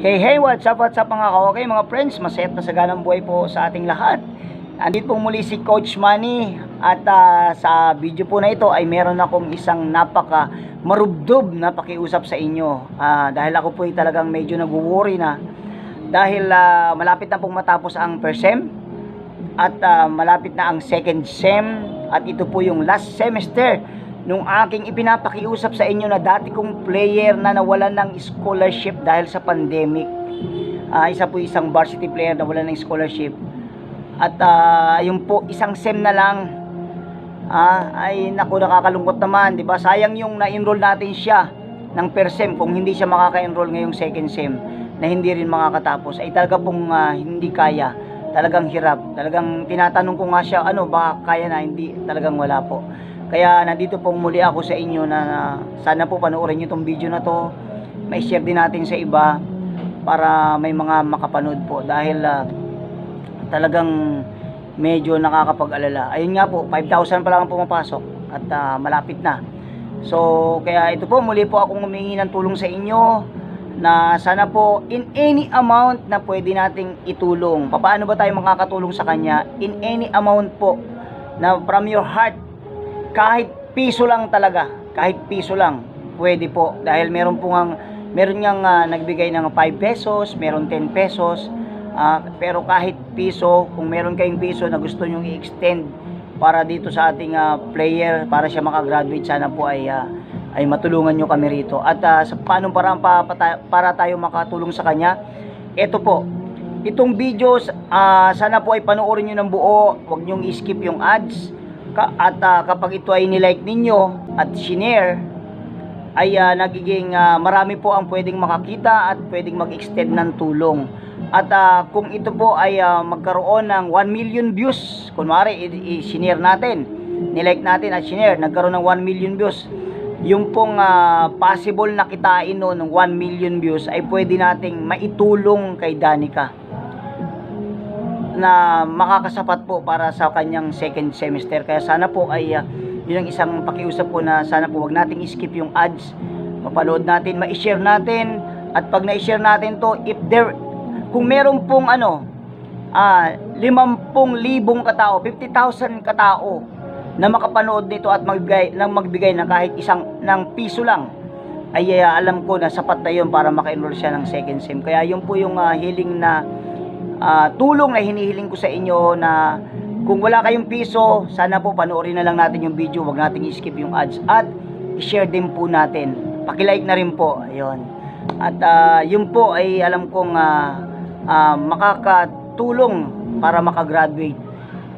Hey, hey, what's up, what's up mga ka-okay, mga friends? Masayat na saganang buhay po sa ating lahat. Andito po muli si Coach Manny at ah, sa video po na ito ay meron akong isang napaka marubdob na pakiusap sa inyo. Ah, dahil ako po ay talagang medyo nag-worry na dahil ah, malapit na pong matapos ang first sem at ah, malapit na ang second sem at ito po yung last semester nung aking ipinapakiusap sa inyo na dati kong player na nawalan ng scholarship dahil sa pandemic. Ah, isa po isang varsity player na wala ng scholarship. At ah, yung po isang sem na lang ah, ay naku nakakalungkot naman, 'di ba? Sayang yung na-enroll natin siya ng per sem kung hindi siya makaka-enroll ngayong second sem na hindi rin makakatapos ay talaga pong ah, hindi kaya talagang hirap talagang tinatanong ko nga siya ano ba kaya na hindi talagang wala po kaya nandito pong muli ako sa inyo na, na sana po panoorin nyo tong video na to may share din natin sa iba para may mga makapanood po dahil ah, talagang medyo nakakapag-alala ayun nga po 5,000 pa lang ang pumapasok at ah, malapit na so kaya ito po muli po akong humingi ng tulong sa inyo na sana po in any amount na pwede nating itulong. Paano ba tayo makakatulong sa kanya? In any amount po na from your heart kahit piso lang talaga, kahit piso lang, pwede po dahil meron po ngang meron ngang ah, nagbigay ng 5 pesos, meron 10 pesos. ah, pero kahit piso, kung meron kayong piso na gusto nyong i-extend para dito sa ating ah, player para siya makagraduate sana po ay ah, ay matulungan nyo kami rito. At ah, sa paano parang para tayo makatulong sa kanya, ito po, itong videos, ah, sana po ay panoorin nyo ng buo, huwag nyong i-skip yung ads. Ka- at ah, kapag ito ay nilike ninyo at shinare, ay ah, nagiging ah, marami po ang pwedeng makakita at pwedeng mag-extend ng tulong. At ah, kung ito po ay ah, magkaroon ng 1 million views, kunwari i- i-share natin, nilike natin at share, nagkaroon ng 1 million views, yung pong ah, possible na kitain no, ng 1 million views ay pwede nating maitulong kay Danica na makakasapat po para sa kanyang second semester. Kaya sana po ay ah, yun ang isang pakiusap po na sana po wag nating skip yung ads. Mapanood natin, ma-share natin at pag na-share natin to, if there kung meron pong ano ah 50,000 katao, 50,000 katao na makapanood nito at magbigay ng magbigay ng kahit isang ng piso lang ay ah, alam ko na sapat na yun para maka-enroll siya ng second sem. Kaya yun po yung ah, hiling na ah, tulong na hinihiling ko sa inyo na kung wala kayong piso, sana po panoorin na lang natin yung video, wag nating i-skip yung ads at i-share din po natin. Paki-like na rin po. Ayun. At ah, yun po ay alam kong ah, ah, makakatulong para makagraduate.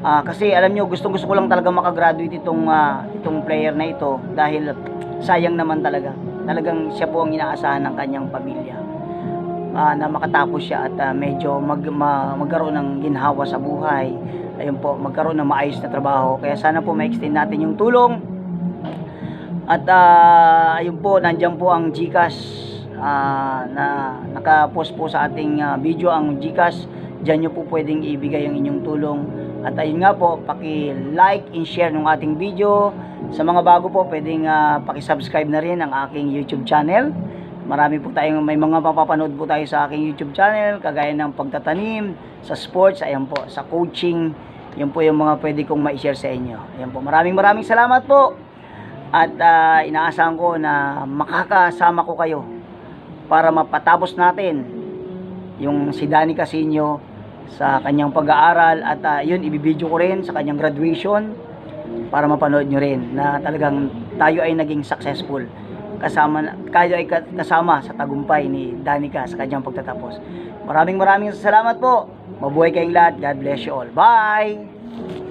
Ah, kasi alam nyo, gustong gusto ko lang talaga makagraduate itong ah, itong player na ito dahil sayang naman talaga. Talagang siya po ang inaasahan ng kanyang pamilya ah, na makatapos siya at ah, medyo mag, ma- magkaroon ng ginhawa sa buhay. Ayun po, magkaroon ng maayos na trabaho. Kaya sana po ma-extend natin yung tulong. At ah, ayun po, nandiyan po ang GCash ah, na nakapost po sa ating ah, video ang GCash. Diyan nyo po pwedeng ibigay ang inyong tulong. At ayun nga po, paki-like and share ng ating video. Sa mga bago po, pwedeng ah, paki-subscribe na rin ang aking YouTube channel. Marami po tayong may mga mapapanood po tayo sa aking YouTube channel kagaya ng pagtatanim, sa sports, ayan po, sa coaching. Yan po yung mga pwede kong ma-share sa inyo. Ayan po, maraming maraming salamat po. At ah, inaasahan ko na makakasama ko kayo para mapatapos natin yung si Danny Casino sa kanyang pag-aaral at ah, yun ibibideo ko rin sa kanyang graduation para mapanood nyo rin na talagang tayo ay naging successful kasama kayo ay ka- kasama sa tagumpay ni Danica sa kanyang pagtatapos. Maraming maraming salamat po. Mabuhay kayong lahat. God bless you all. Bye!